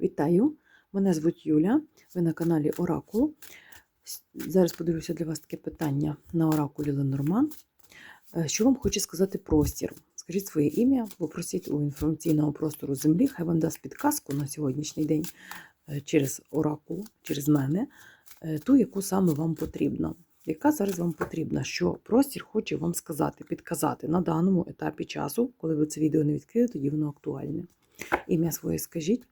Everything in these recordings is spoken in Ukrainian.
Вітаю! Мене звуть Юля. Ви на каналі Оракул. Зараз подивлюся для вас таке питання на Оракулі Ленорман. Е, Що вам хоче сказати простір? Скажіть своє ім'я, попросіть у інформаційного простору Землі, хай вам дасть підказку на сьогоднішній день е, через Оракул, через мене, е, ту, яку саме вам потрібно. Яка зараз вам потрібна, що простір хоче вам сказати, підказати на даному етапі часу, коли ви це відео не відкрили, тоді воно актуальне. Ім'я своє скажіть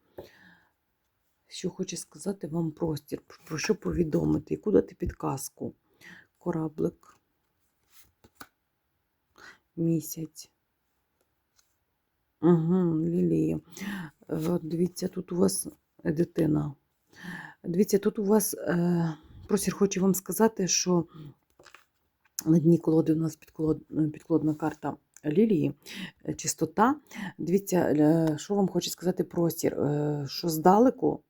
що хоче сказати вам простір, про що повідомити, яку дати підказку. Кораблик, місяць. Угу, лілії. Е, Дивіться, тут у вас е, дитина. Дивіться, тут у вас е, простір хоче вам сказати, що на дні колоди у нас підколодна карта лілії, чистота. Дивіться, що вам хоче сказати простір, що здалеку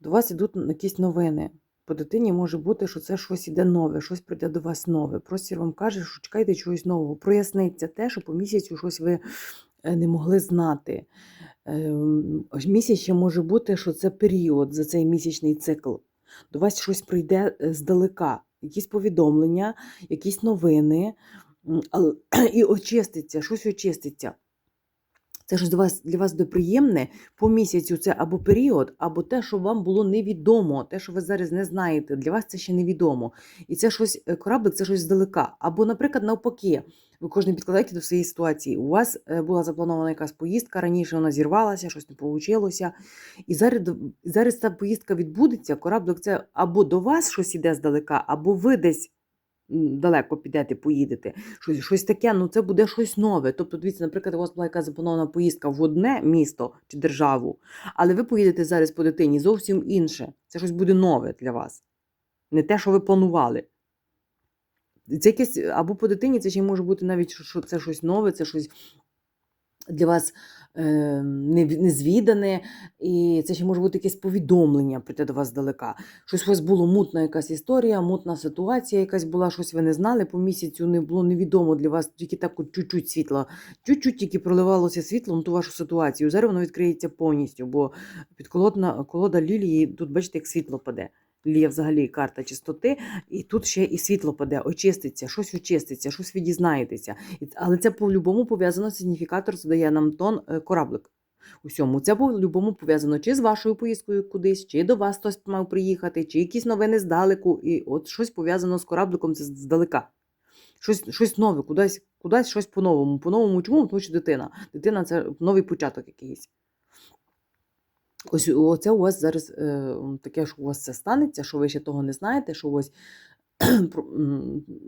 до вас йдуть якісь новини. По дитині може бути, що це щось іде нове, щось прийде до вас нове. Простір вам каже, що чекайте чогось нового. Проясниться те, що по місяцю щось ви е, не могли знати. Ем, Місяць ще може бути, що це період за цей місячний цикл. До вас щось прийде е, здалека, якісь повідомлення, якісь новини, і очиститься, щось очиститься. Це щось для вас, для вас доприємне по місяцю це або період, або те, що вам було невідомо, те, що ви зараз не знаєте, для вас це ще невідомо. І це щось, е, кораблик це щось здалека. Або, наприклад, навпаки, ви кожен підкладаєте до своєї ситуації. У вас е, була запланована якась поїздка, раніше вона зірвалася, щось не вийшло. І зараз, зараз ця поїздка відбудеться, кораблик це або до вас щось іде здалека, або ви десь далеко підете, поїдете. Щось, щось таке, ну це буде щось нове. Тобто, дивіться, наприклад, у вас була якась запланована поїздка в одне місто чи державу, але ви поїдете зараз по дитині зовсім інше. Це щось буде нове для вас. Не те, що ви планували. Це якесь, або по дитині це ще може бути навіть, що- це щось нове, це щось для вас незвідане, і це ще може бути якесь повідомлення прийти до вас здалека. Щось у вас було мутна якась історія, мутна ситуація якась була, щось ви не знали, по місяцю не було невідомо для вас, тільки так от чуть-чуть світла, чуть-чуть тільки проливалося світло на ту вашу ситуацію. Зараз воно відкриється повністю, бо підколодна колода лілії, тут бачите, як світло паде. Лілія взагалі карта чистоти, і тут ще і світло паде, очиститься, щось очиститься, щось ви дізнаєтеся. Але це по-любому пов'язано, сигніфікатор задає нам тон е, кораблик. Усьому. Це по-любому пов'язано чи з вашою поїздкою кудись, чи до вас хтось мав приїхати, чи якісь новини здалеку. І от щось пов'язано з корабликом це здалека. Щось, щось нове, кудись, кудись щось по-новому. По-новому чому? Тому що дитина. Дитина це новий початок якийсь. Ось оце у вас зараз е, таке, що у вас це станеться, що ви ще того не знаєте, що ось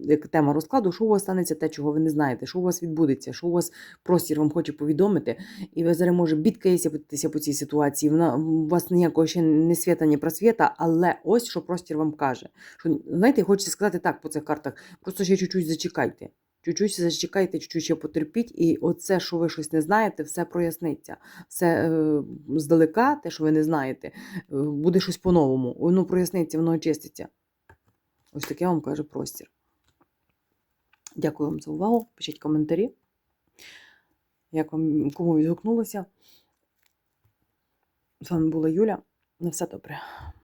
як тема розкладу, що у вас станеться те, чого ви не знаєте, що у вас відбудеться, що у вас простір вам хоче повідомити, і ви зараз може бідкаєтеся по цій ситуації. Вона у вас ніякого ще не свята, ні просвіта, але ось що простір вам каже. Що, знаєте, хочеться сказати так по цих картах, просто ще чуть-чуть зачекайте. Чуть-чуть зачекайте, чуть-чуть ще потерпіть, і оце, що ви щось не знаєте, все проясниться. Все е, здалека, те, що ви не знаєте, е, буде щось по-новому. Воно проясниться, воно очиститься. Ось таке вам каже простір. Дякую вам за увагу. Пишіть коментарі. Як вам кому відгукнулося. З вами була Юля. На все добре.